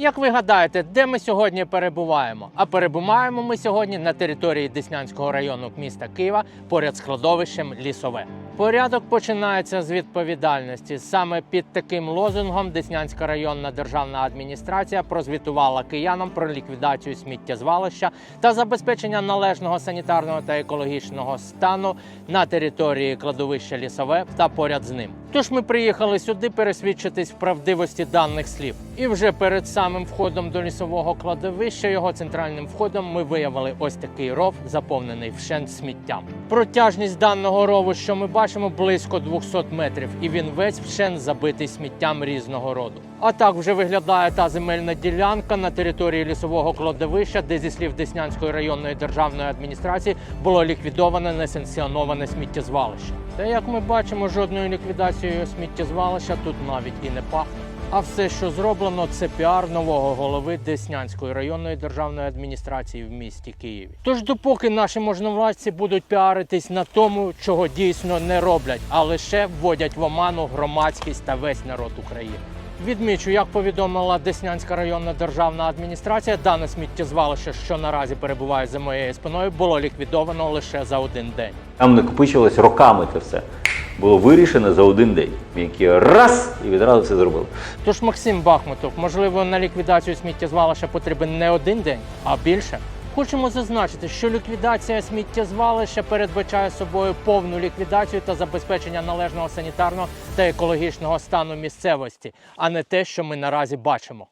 Як ви гадаєте, де ми сьогодні перебуваємо? А перебуваємо ми сьогодні на території Деснянського району міста Києва поряд з кладовищем Лісове. Порядок починається з відповідальності. Саме під таким лозунгом Деснянська районна державна адміністрація прозвітувала киянам про ліквідацію сміттєзвалища та забезпечення належного санітарного та екологічного стану на території кладовища Лісове та поряд з ним. Тож ми приїхали сюди пересвідчитись в правдивості даних слів. І вже перед самим входом до лісового кладовища, його центральним входом, ми виявили ось такий ров, заповнений вщент сміттям. Протяжність даного рову, що ми бачимо, близько 200 метрів, і він весь вщент забитий сміттям різного роду. А так вже виглядає та земельна ділянка на території лісового кладовища, де зі слів Деснянської районної державної адміністрації було ліквідоване несанкціоноване сміттєзвалище. Та як ми бачимо, жодною ліквідацією сміттєзвалища тут навіть і не пахне. А все, що зроблено, це піар нового голови Деснянської районної державної адміністрації в місті Києві. Тож, допоки наші можновладці будуть піаритись на тому, чого дійсно не роблять, а лише вводять в оману громадськість та весь народ України. Відмічу, як повідомила Деснянська районна державна адміністрація, дане сміттєзвалище, що наразі перебуває за моєю спиною, було ліквідовано лише за один день. Там накопичувалось роками це все. Було вирішено за один день. Які раз і відразу все зробили. Тож, Максим Бахмутов, можливо, на ліквідацію сміттєзвалища потрібен не один день, а більше. Хочемо зазначити, що ліквідація сміттєзвалища передбачає собою повну ліквідацію та забезпечення належного санітарного та екологічного стану місцевості, а не те, що ми наразі бачимо.